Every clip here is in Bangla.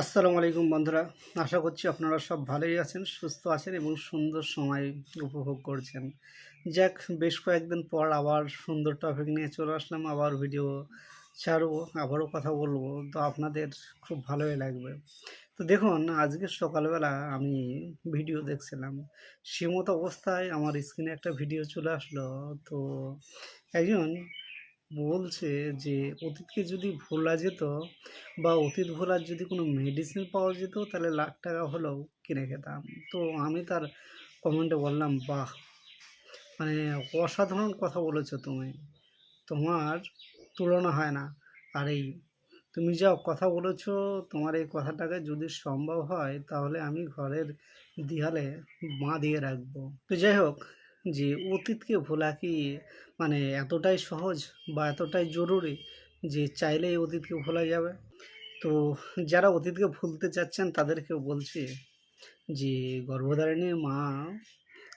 আসসালামু আলাইকুম বন্ধুরা। আশা করছি আপনারা সব ভালোই আছেন, সুস্থ আছেন এবং সুন্দর সময় উপভোগ করছেন। যাক, বেশ কয়েকদিন পর আবার সুন্দর টপিক নিয়ে চলে আসলাম, আবার ভিডিও ছাড়বো, আবারও কথা বলব। তো আপনাদের খুব ভালোই লাগবে। তো দেখুন, আজকে সকালবেলা আমি ভিডিও দেখছিলাম। সেমতো অবস্থায় আমার স্ক্রিনে একটা ভিডিও চলে আসলো। তো একজন বলছে যে, অতীতকে যদি ভোলা যেত বা অতীত ভোলার যদি কোনো মেডিসিন পাওয়া যেত, তাহলে লাখ টাকা হলেও কিনে খেতাম। তো আমি তার কমেন্টে বললাম, বাহ! মানে অসাধারণ কথা বলেছ তুমি। তোমার তুলনা হয় না। আর এই তুমি যা কথা বলেছ, তোমার এই কথাটাকে যদি সম্ভব হয়, তাহলে আমি ঘরের দেয়ালে মা দিয়ে রাখব। তো যাই হোক যে অতীতকে ভোলা কি মানে এতটাই সহজ বা এতটাই জরুরি যে চাইলেই অতীতকে ভোলা যাবে? তো যারা অতীতকে ভুলতে চাচ্ছেন তাদেরকে বলছি যে গর্ভধারিণী মা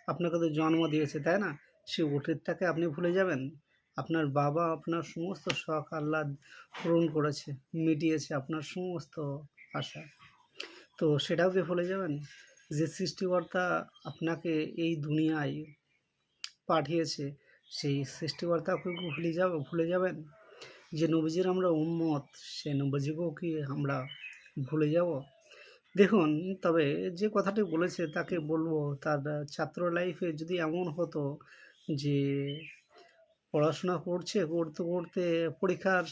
আপনাকে তো জন্ম দিয়েছে, তাই না? সে অতীতটাকে আপনি ভুলে যাবেন। আপনার বাবা আপনার সমস্ত শখ, আহ্লাদ পূরণ করেছে, মিটিয়েছে আপনার সমস্ত আশা। তো সেটাও কি ভুলে যাবেন? যে সৃষ্টিকর্তা আপনাকে এই দুনিয়ায় পাঠিয়েছে। সেই সৃষ্টিকর্তাকে ভুলে যাব, ভুলে যাবেন? যে নবীজির আমরা উম্মত, সে নবীজিকেও কি আমরা ভুলে যাব? দেখুন, তবে যে কথাটি বলেছে তাকে বলব, তার ছাত্র লাইফে যদি এমন হতো যে পড়াশোনা করছে, করতে করতে পরীক্ষার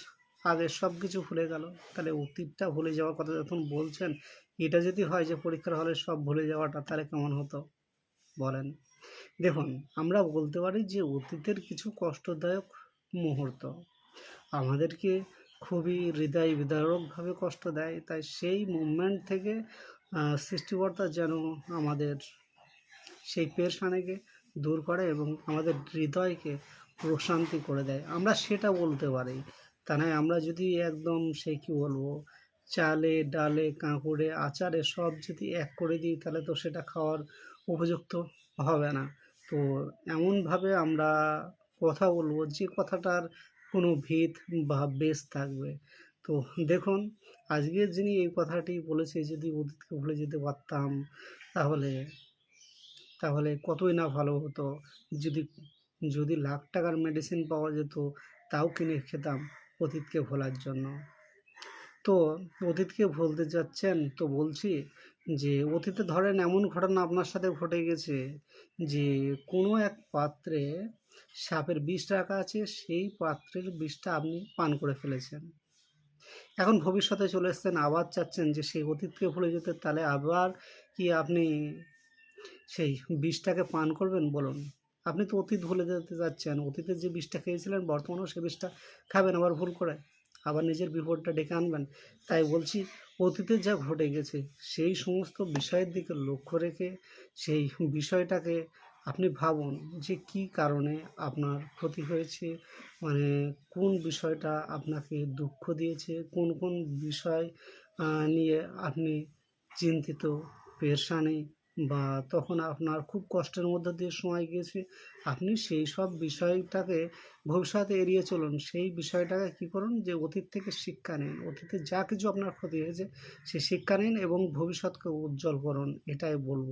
আগে সব কিছু ভুলে গেল, তাহলে অতীতটা ভুলে যাওয়ার কথা যখন বলছেন, এটা যদি হয় যে পরীক্ষার হলে সব ভুলে যাওয়াটা, তাহলে কেমন হতো? বলেন। দেখুন, আমরা বলতে পারি যে অতীতের কিছু কষ্টদায়ক মুহূর্ত আমাদেরকে খুবই হৃদয় বিদারকভাবে কষ্ট দেয়। তাই সেই মুভমেন্ট থেকে সৃষ্টিকর্তা যেন আমাদের সেই পেরেশানিকে দূর করে এবং আমাদের হৃদয়কে প্রশান্তি করে দেয়। আমরা সেটা বলতে পারি। তা নয়, আমরা যদি একদম সে কী বলব, চালে, ডালে, কাঁকুড়ে, আচারে সব যদি এক করে দিই, তাহলে তো সেটা খাওয়ার উপযুক্ত হবে না। তো এমনভাবে আমরা কথা বলব, যে কথাটার কোনো ভিত বা বেস থাকবে। তো দেখুন, আজকে যিনি এই কথাটি বলেছে, যদি অতীতকে ভুলে যেতে পারতাম, তাহলে তাহলে কতই না ভালো হতো। যদি যদি লাখ টাকার মেডিসিন পাওয়া যেত, তাও কিনে খেতাম অতীতকে ভোলার জন্য। তো অতীতকে ভুলতে যাচ্ছেন, তো বলছি যে অতীতে ধরেন এমন ঘটনা আপনার সাথে ঘটে গেছে যে কোনো এক পাত্রে সাপের বিষ রাখা আছে, সেই পাত্রের বিষটা আপনি পান করে ফেলেছেন। এখন ভবিষ্যতে চলে এসছেন, আবার চাচ্ছেন যে সেই অতীতকে ভুলে যেতে, তাহলে আবার কি আপনি সেই বিষটাকে পান করবেন বলুন? আপনি তো অতীত ভুলে যেতে চাচ্ছেন, অতীতে যে বিষটা খেয়েছিলেন, বর্তমানেও সে বিষটা খাবেন, আবার ভুল করে আবার নিজের বিপদটা ডেকে আনবেন। তাই বলছি অতীতে যা ঘটে গেছে, সেই সমস্ত বিষয়ের দিকে লক্ষ্য রেখে সেই বিষয়টাকে আপনি ভাবুন যে কি কারণে আপনার ক্ষতি হয়েছে মানে কোন বিষয়টা আপনাকে দুঃখ দিয়েছে, কোন কোন বিষয় নিয়ে আপনি চিন্তিত, পেরেশানি বা তখন আপনার খুব কষ্টের মধ্যে দিয়ে সময় গিয়েছে, আপনি সেই সব বিষয়টাকে ভবিষ্যতে এড়িয়ে চলুন। সেই বিষয়টাকে কী করুন যে, অতীত থেকে শিক্ষা নিন। অতীতে যা কিছু আপনার ক্ষতি হয়েছে, সে শিক্ষা নিন এবং ভবিষ্যৎকে উজ্জ্বল করুন, এটাই বলব।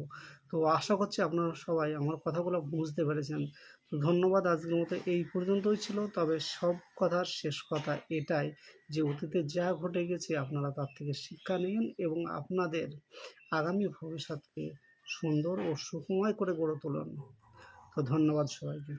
তো আশা করছি আপনারা সবাই আমার কথাগুলো বুঝতে পেরেছেন। তো ধন্যবাদ, আজকের মতো এই পর্যন্তই ছিল। তবে সব কথার শেষ কথা এটাই যে, অতীতে যা ঘটে গেছে, আপনারা তার থেকে শিক্ষা নিন এবং আপনাদের আগামী ভবিষ্যৎকে সুন্দর ও সুখময় করে গড়ে তুলুন। তো ধন্যবাদ সবাইকে।